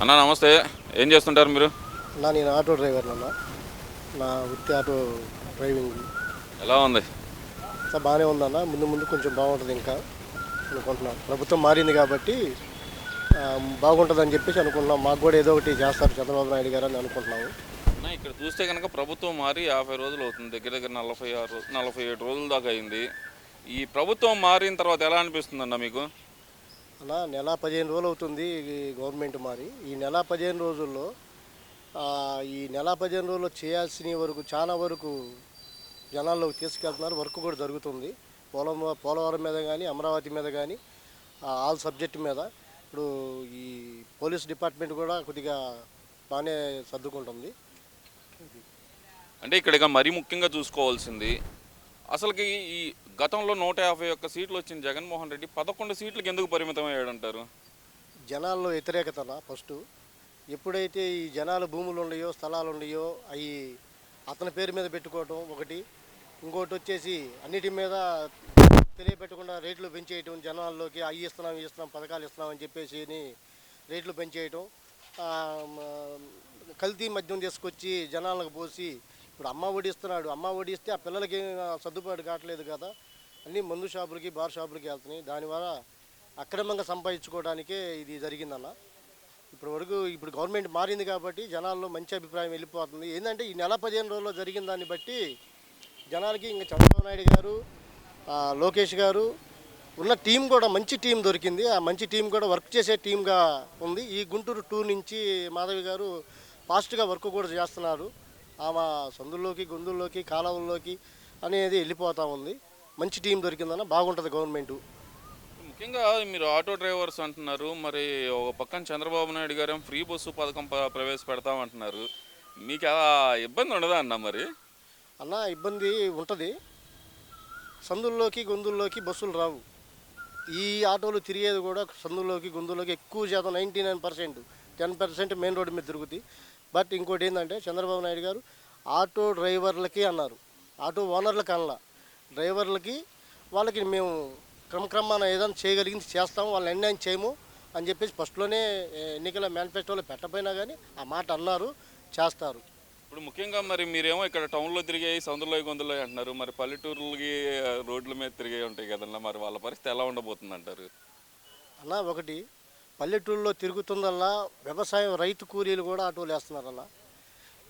అన్న నమస్తే. ఏం చేస్తుంటారు మీరు? నా నేను ఆటో డ్రైవర్ అన్న నా వృత్తి ఆటో డ్రైవింగ్. ఎలా ఉంది? అంతా బాగానే ఉందన్న ముందు ముందు కొంచెం బాగుంటుంది ఇంకా అనుకుంటున్నాను ప్రభుత్వం మారింది కాబట్టి బాగుంటుందని చెప్పేసి అనుకుంటున్నాం. మాకు కూడా ఏదో ఒకటి చేస్తారు చంద్రబాబు నాయుడు గారు అని అనుకుంటున్నాము. అన్న ఇక్కడ చూస్తే కనుక ప్రభుత్వం మారి యాభై రోజులు అవుతుంది. దగ్గర దగ్గర నలభై ఆరు నలభై ఏడు రోజుల దాకా అయింది. ఈ ప్రభుత్వం మారిన తర్వాత ఎలా అనిపిస్తుంది అన్న మీకు? అన్న నెల పదిహేను రోజులు అవుతుంది గవర్నమెంట్ మారి. ఈ నెల పదిహేను రోజుల్లో ఈ నెల పదిహేను రోజుల్లో చేయాల్సిన వరకు చాలా వరకు జనాల్లోకి తీసుకెళ్తున్నారు. వర్క్ కూడా జరుగుతుంది. పోలం పోలవరం మీద కానీ అమరావతి మీద కానీ ఆల్ సబ్జెక్ట్ మీద. ఇప్పుడు ఈ పోలీస్ డిపార్ట్మెంట్ కూడా కొద్దిగా బాగానే సర్దుకుంటుంది. అంటే ఇక్కడ మరీ ముఖ్యంగా చూసుకోవాల్సింది అసలుకి ఈ గతంలో నూట యాభై ఒక్క సీట్లు వచ్చిన జగన్మోహన్ రెడ్డి పదకొండు సీట్లకు ఎందుకు పరిమితం అయ్యాడంటారు జనాల్లో వ్యతిరేకతల ఫస్ట్. ఎప్పుడైతే ఈ జనాలు భూములు ఉన్నాయో స్థలాలు ఉన్నాయో అవి అతని పేరు మీద పెట్టుకోవటం ఒకటి. ఇంకోటి వచ్చేసి అన్నిటి మీద తెలియపెట్టకుండా రేట్లు పెంచేయటం జనాల్లోకి అవి ఇస్తున్నాం ఇస్తున్నాం పథకాలు ఇస్తున్నాం అని చెప్పేసి రేట్లు పెంచేయటం. కల్తీ మద్యం తీసుకొచ్చి జనాలకు పోసి ఇప్పుడు అమ్మ ఒడి ఇస్తున్నాడు అమ్మ ఒడి ఇస్తే ఆ పిల్లలకి సర్దుబాటు కావట్లేదు కదా. అన్నీ మందు షాపులకి బార్ షాపులకి వెళ్తున్నాయి. దానివల్ల అక్రమంగా సంపాదించుకోవడానికే ఇది జరిగిందన్న. ఇప్పటి వరకు ఇప్పుడు గవర్నమెంట్ మారింది కాబట్టి జనాల్లో మంచి అభిప్రాయం వెళ్ళిపోతుంది. ఏంటంటే ఈ నెల పదిహేను రోజుల్లో జరిగిన దాన్ని బట్టి జనాలకి ఇంకా చంద్రబాబు నాయుడు గారు లోకేష్ గారు ఉన్న టీం కూడా మంచి టీం దొరికింది. ఆ మంచి టీం కూడా వర్క్ చేసే టీంగా ఉంది. ఈ గుంటూరు టూ నుంచి మాధవి గారు ఫాస్ట్గా వర్క్ కూడా చేస్తున్నారు. ఆమె సందుల్లోకి గుందుల్లోకి కాలువల్లోకి అనేది వెళ్ళిపోతూ ఉంది. మంచి టీం దొరికిందన్న బాగుంటుంది గవర్నమెంటు. ముఖ్యంగా మీరు ఆటో డ్రైవర్స్ అంటున్నారు మరి ఒక పక్కన చంద్రబాబు నాయుడు గారు ఫ్రీ బస్సు పథకం ప- ప్రవేశపెడతామంటున్నారు మీకు ఆ ఇబ్బంది ఉండదా అన్న మరి? అన్న ఇబ్బంది ఉంటుంది. సందుల్లోకి గొంతుల్లోకి బస్సులు రావు. ఈ ఆటోలు తిరిగేది కూడా సందుల్లోకి గొంతుల్లోకి ఎక్కువ శాతం ninety nine percent ten percent main road మీద తిరుగుతాయి. బట్ ఇంకోటి ఏంటంటే చంద్రబాబు నాయుడు గారు ఆటో డ్రైవర్లకి అన్నారు. ఆటో ఓనర్లకి అనలా డ్రైవర్లకి వాళ్ళకి మేము క్రమక్రమాన ఏదైనా చేయగలిగింది చేస్తాము వాళ్ళని అన్యాయం చేయము అని చెప్పేసి ఫస్ట్లోనే ఎన్నికల మేనిఫెస్టోలో పెట్టపోయినా కానీ ఆ మాట అన్నారు చేస్తారు. ఇప్పుడు ముఖ్యంగా మరి మీరేమో ఇక్కడ టౌన్లో తిరిగాయి సందులో గొంతులో అంటున్నారు. మరి పల్లెటూరులకి రోడ్ల మీద తిరిగే ఉంటాయి కదన్నా మరి వాళ్ళ పరిస్థితి ఎలా ఉండబోతుంది అంటారు అన్న ఒకటి పల్లెటూరులో తిరుగుతుందల్లా వ్యవసాయం రైతు కూలీలు కూడా ఆటోలు వేస్తున్నారన్న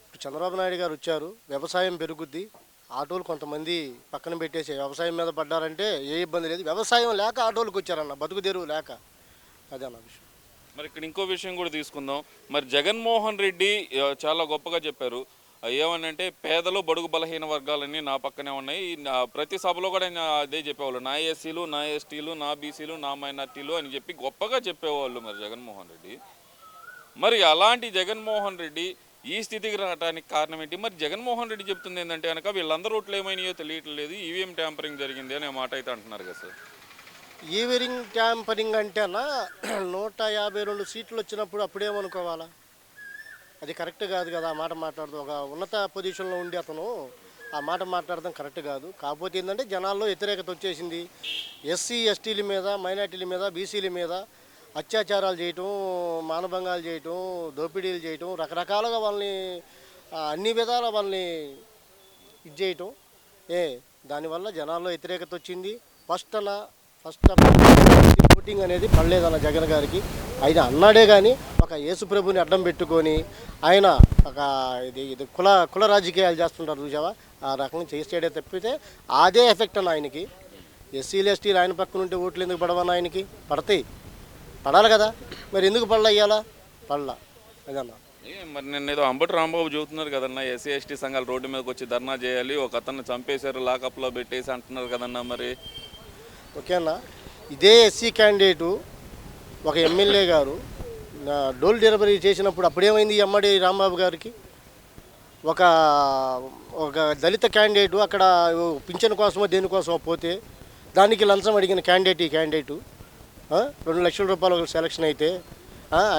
ఇప్పుడు చంద్రబాబు నాయుడు గారు వచ్చారు వ్యవసాయం పెరుగుద్ది ఆటోలు కొంతమంది పక్కన పెట్టేసి వ్యవసాయం మీద పడ్డారంటే ఏ ఇబ్బంది లేదు. వ్యవసాయం లేక ఆటోలకు వచ్చారన్న బతుకు తెరువు లేక. అదే అన్న విషయం. మరి ఇక్కడ ఇంకో విషయం కూడా తీసుకుందాం. మరి జగన్మోహన్ రెడ్డి చాలా గొప్పగా చెప్పారు. ఆ, ఏమనంటే పేదలు బడుగు బలహీన వర్గాలన్నీ నా పక్కనే ఉన్నాయి. నా ప్రతి సభలో కూడా ఆయన అదే చెప్పేవాళ్ళు. నా ఎస్సీలు నా ఎస్టీలు నా బీసీలు నా మైనార్టీలు అని చెప్పి గొప్పగా చెప్పేవాళ్ళు మరి జగన్మోహన్ రెడ్డి. మరి అలాంటి జగన్మోహన్ రెడ్డి ఈ స్థితికి రావడానికి కారణం ఏంటి? మరి జగన్మోహన్ రెడ్డి చెప్తుంది ఏంటంటే కనుక వీళ్ళందరూ ఓట్లు ఏమైనాయో తెలియట్లేదు ఈవీఎం ట్యాంపరింగ్ జరిగింది అనే మాట అయితే అంటున్నారు కదా సార్. ఈవీఎం ట్యాంపరింగ్ అంటేనా నూట యాభై రెండు సీట్లు వచ్చినప్పుడు అప్పుడేమనుకోవాలా అది కరెక్ట్ కాదు కదా ఆ మాట మాట్లాడుతూ ఒక ఉన్నత పొజిషన్లో ఉండి అతను ఆ మాట మాట్లాడడం కరెక్ట్ కాదు. కాకపోతే ఏంటంటే జనాల్లో వ్యతిరేకత వచ్చేసింది. ఎస్సీ ఎస్టీల మీద మైనార్టీల మీద బీసీల మీద అత్యాచారాలు చేయటం మానభంగాలు చేయటం దోపిడీలు చేయటం రకరకాలుగా వాళ్ళని అన్ని విధాల వాళ్ళని ఇది చేయటం. ఏ దానివల్ల జనాల్లో వ్యతిరేకత వచ్చింది. ఫస్ట్ అలా ఫస్ట్ ఓటింగ్ అనేది పడలేదన్న జగన్ గారికి. ఆయన అన్నాడే కానీ ఒక యేసుప్రభుని అడ్డం పెట్టుకొని ఆయన ఒక ఇది ఇది కుల కుల రాజకీయాలు చేస్తుంటారు చూసావా ఆ రకంగా చేసేడే తప్పితే అదే ఎఫెక్ట్ అన్న ఆయనకి. ఎస్సీలు ఎస్టీలు ఆయన పక్కన ఉంటే ఓట్లు ఎందుకు పడవన్న ఆయనకి? పడతాయి. పడాలి కదా. మరి ఎందుకు పడలా ఇయ్యాలా? పడలా. అదన్నా మరి నిన్న ఏదో అంబటి రాంబాబు చెబుతున్నారు కదన్నా ఎస్సీ ఎస్టీ సంఘాలు రోడ్డు మీదకి వచ్చి ధర్నా చేయాలి ఒక అతన్ని చంపేశారు లాకప్లో పెట్టేసి అంటున్నారు కదన్నా మరి. ఓకేనా ఇదే ఎస్సీ క్యాండిడేటు ఒక ఎమ్మెల్యే గారు నా డోల్ డెలివరీ చేసినప్పుడు అప్పుడేమైంది ఈ అమ్మడి రాంబాబు గారికి? ఒక ఒక దళిత క్యాండిడేటు అక్కడ పింఛన్ కోసమో దేనికోసమో పోతే దానికి లంచం అడిగిన క్యాండిడేట్ ఈ క్యాండిడేటు. రెండు లక్షల రూపాయలు ఒక సెలక్షన్ అయితే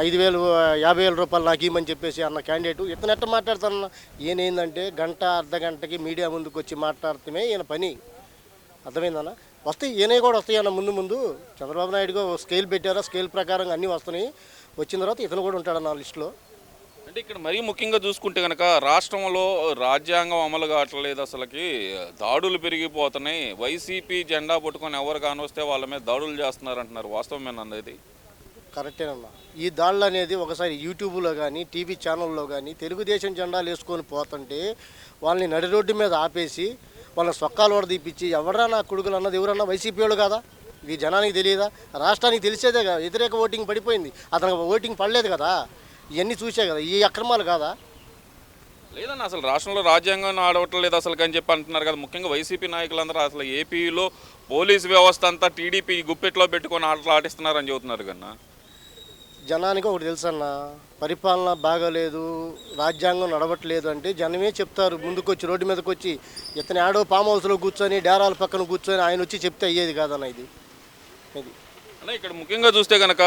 ఐదు వేలు యాభై వేల రూపాయలు నాకు ఇవ్వమని చెప్పేసి అన్న క్యాండిడేటు ఇతను ఎట్ట మాట్లాడుతున్నా ఈయన ఏంటంటే గంట అర్ధ గంటకి మీడియా ముందుకు వచ్చి మాట్లాడటమే ఈయన పని. అర్థమైందన్న వస్తే ఈయన కూడా వస్తాయన్న ముందు ముందు. చంద్రబాబు నాయుడుగా స్కేల్ పెట్టారా? స్కేల్ ప్రకారం అన్నీ వస్తున్నాయి. వచ్చిన తర్వాత ఇతను కూడా ఉంటాడన్న లిస్టులో అంటే ఇక్కడ మరీ ముఖ్యంగా చూసుకుంటే కనుక రాష్ట్రంలో రాజ్యాంగం అమలు కావట్లేదు అసలుకి. దాడులు పెరిగిపోతున్నాయి. వైసీపీ జెండా పట్టుకొని ఎవరు కానొస్తే వాళ్ళ మీద దాడులు చేస్తున్నారు అంటున్నారు వాస్తవమేనా ఇది? కరెక్టేనమ్మా ఈ దాడులు అనేది ఒకసారి యూట్యూబ్లో కానీ టీవీ ఛానల్లో కానీ తెలుగుదేశం జెండాలు వేసుకొని పోతుంటే వాళ్ళని నడి రోడ్డు మీద ఆపేసి వాళ్ళ సొక్కాలు కూడా తీపిచ్చి ఎవరన్నా నా కొడుకులు అన్నది ఎవరన్నా వైసీపీ వాళ్ళు కదా? ఇది జనానికి తెలియదా? రాష్ట్రానికి తెలిసేదే కదా. వ్యతిరేక ఓటింగ్ పడిపోయింది. అతనికి ఓటింగ్ పడలేదు కదా. ఇవన్నీ చూసే కదా ఈ అక్రమాలు కాదా? లేదన్న అసలు రాష్ట్రంలో రాజ్యాంగం ఆడవట్లేదు అసలు అని చెప్పి అంటున్నారు కదా. ముఖ్యంగా వైసీపీ నాయకులందరూ అసలు ఏపీలో పోలీస్ వ్యవస్థ అంతా టీడీపీ గుప్పెట్లో పెట్టుకొని ఆటలు ఆడిస్తున్నారని చెబుతున్నారు కన్నా. జనానికి ఒకటి తెలుసన్న పరిపాలన బాగాలేదు రాజ్యాంగం నడవట్లేదు అంటే జనమే చెప్తారు ముందుకొచ్చి రోడ్డు మీదకి వచ్చి ఇతని ఆడో ఫామ్ హౌస్లో కూర్చొని డేరాల పక్కన కూర్చొని ఆయన వచ్చి చెప్తే అయ్యేది కాదన్న ఇది. ఇది. అన్న ఇక్కడ ముఖ్యంగా చూస్తే కనుక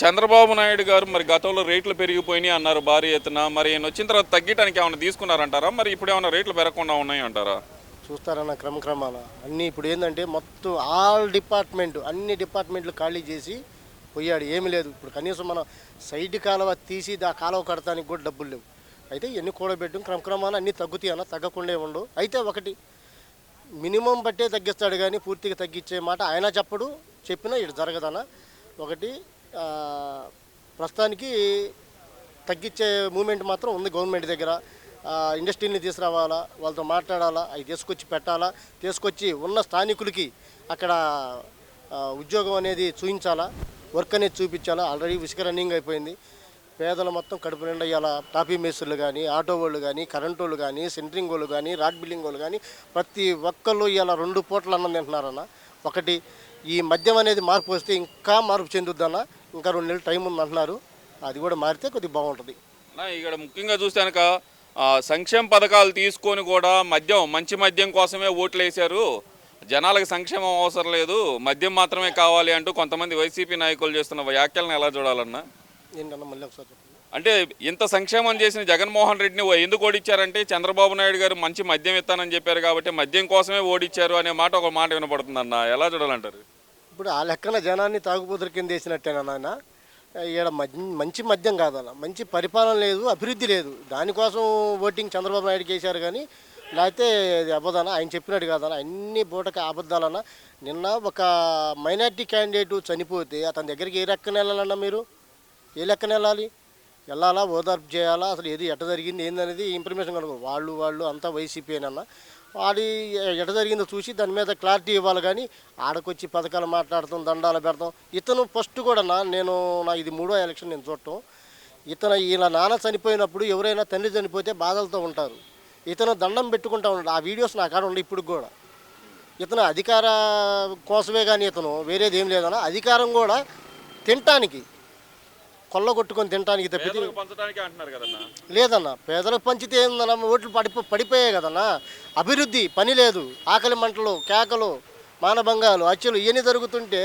చంద్రబాబు నాయుడు గారు మరి గతంలో రేట్లు పెరిగిపోయినాయి అన్నారు భారీ ఎత్తున. మరి ఈయన వచ్చిన తర్వాత తగ్గటానికి ఏమైనా తీసుకున్నారంటారా? మరి ఇప్పుడు ఏమైనా రేట్లు పెరగకుండా ఉన్నాయి అంటారా చూస్తారన్న క్రమక్రమాన అన్నీ ఇప్పుడు ఏంటంటే మొత్తం ఆల్ డిపార్ట్మెంట్ అన్ని డిపార్ట్మెంట్లు ఖాళీ చేసి పోయాడు. ఏమీ లేదు. ఇప్పుడు కనీసం మనం సైడ్ కాలువ తీసి ఆ కాలువ కడతానికి కూడా డబ్బులు లేవు. అయితే ఎన్ని కూడబెట్టు క్రమక్రమాన అన్నీ తగ్గుతాయి అన్న. తగ్గకుండా ఉండవు అయితే ఒకటి మినిమం బట్టే తగ్గిస్తాడు కానీ పూర్తిగా తగ్గించే మాట ఆయన చెప్పడు. చెప్పినా ఇటు జరగదన్న ఒకటి ప్రస్తుతానికి తగ్గించే మూమెంట్ మాత్రం ఉంది గవర్నమెంట్ దగ్గర. ఇండస్ట్రీని తీసుకురావాలా వాళ్ళతో మాట్లాడాలా అవి తీసుకొచ్చి పెట్టాలా తీసుకొచ్చి ఉన్న స్థానికులకి అక్కడ ఉద్యోగం అనేది చూపించాలా వర్క్ అనేది చూపించాలా. ఆల్రెడీ ఇసుక రన్నింగ్ అయిపోయింది. పేదలు మొత్తం కడుపు నిండా ఇవాళ టాపీ మేసులు కానీ ఆటో వాళ్ళు కానీ కరెంటు వాళ్ళు కానీ సెంటరింగ్ వాళ్ళు కానీ రాడ్ బిల్డింగ్ వాళ్ళు కానీ ప్రతి ఒక్కళ్ళు ఇవాళ రెండు పూటలు అన్నం తింటున్నారన్న. ఒకటి ఈ మద్యం అనేది మార్పు వస్తే ఇంకా మార్పు చెందుద్దన్న ఇంకా రెండు నెలలు టైం ఉంది అంటున్నారు. అది కూడా మారితే కొద్దిగా బాగుంటుంది. ఇక్కడ ముఖ్యంగా చూస్తే కనుక సంక్షేమ పథకాలు తీసుకొని కూడా మద్యం మంచి మద్యం కోసమే ఓట్లు వేశారు. జనాలకు సంక్షేమం అవసరం లేదు. మద్యం మాత్రమే కావాలి అంటూ కొంతమంది వైసీపీ నాయకులు చేస్తున్న వ్యాఖ్యలను ఎలా చూడాలన్నా? ఏంటన్నా మళ్ళీ ఒకసారి అంటే ఇంత సంక్షేమం చేసిన జగన్మోహన్ రెడ్డిని ఎందుకు ఓడిచ్చారంటే చంద్రబాబు నాయుడు గారు మంచి మద్యం ఇస్తానని చెప్పారు కాబట్టి మద్యం కోసమే ఓడిచ్చారు అనే మాట ఒక మాట వినపడుతుందన్న. ఎలా చూడాలంటారు? ఇప్పుడు ఆ లెక్కన జనాన్ని తాగుబోతుల కింద వేసినట్టేనా నాయన? ఇక్కడ మంచి మద్యం కాదన్న. మంచి పరిపాలన లేదు అభివృద్ధి లేదు. దానికోసం ఓటింగ్ చంద్రబాబు నాయుడుకి వేశారు కానీ లేకపోతే అది ఆయన చెప్పినట్టు కాదన్న. అన్ని బూటక అబద్ధాలన్న. నిన్న ఒక మైనార్టీ క్యాండిడేట్ చనిపోతే అతని దగ్గరికి ఏ లెక్కన వెళ్ళాలన్నా మీరు? ఏ లెక్కన వెళ్ళాలి? వెళ్ళాలా? ఓదార్పు చేయాలా? అసలు ఏది ఎట జరిగింది? ఏందనేది ఇన్ఫర్మేషన్ కనుక వాళ్ళు వాళ్ళు అంతా వైసీపీనన్న వాడి ఎట జరిగిందో చూసి దాని మీద క్లారిటీ ఇవ్వాలి కానీ ఆడకొచ్చి పథకాలు మాట్లాడతాం దండాలు పెడతాం. ఇతను ఫస్ట్ కూడా నా నేను నా ఇది మూడో ఎలక్షన్ నేను చూడటం. ఇతను ఈయన నాన్న చనిపోయినప్పుడు ఎవరైనా తండ్రి చనిపోతే బాధలతో ఉంటారు. ఇతను దండం పెట్టుకుంటా ఉన్నాడు. ఆ వీడియోస్ నా కాడ ఉండే ఇప్పుడు కూడా. ఇతను అధికార కోసమే కానీ ఇతను వేరేది ఏం లేదన్నా అధికారం కూడా తినటానికి కొల్ల కొట్టుకొని తినటానికి తప్పితే పేదలకు పంచడానికి అంటున్నారు కదన్నా? లేదన్న పేదలకు పంచితే ఏందన్న ఓట్లు పడిపో పడిపోయాయి కదన్న. అభివృద్ధి పని లేదు. ఆకలి మంటలు కేకలు మానభంగాలు హత్యలు ఇవన్నీ జరుగుతుంటే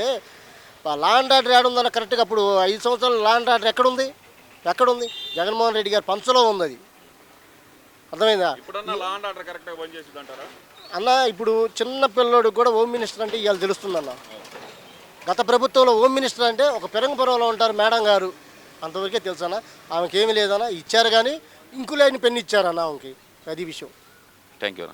లాండ్ ఆర్డర్ ఏడుందన్న కరెక్ట్గా అప్పుడు ఐదు సంవత్సరాలు లాండ్ ఆర్డర్ ఎక్కడుంది? ఎక్కడుంది? జగన్మోహన్ రెడ్డి గారి పంచలో ఉంది అది. అర్థమైందా? అన్న ఇప్పుడు చిన్న పిల్లోడికి కూడా హోమ్ మినిస్టర్ అంటే ఇవాళ తెలుస్తుందన్న. గత ప్రభుత్వంలో హోమ్ మినిస్టర్ అంటే ఒక పెరంగపురంలో ఉంటారు మేడం గారు. అంతవరకే తెలుసన్న ఆమెకి ఏమీ లేదన్న ఇచ్చారు కానీ ఇంకులేని పెన్ను ఇచ్చారన్న ఆమెకి. అది విషయం. Thank you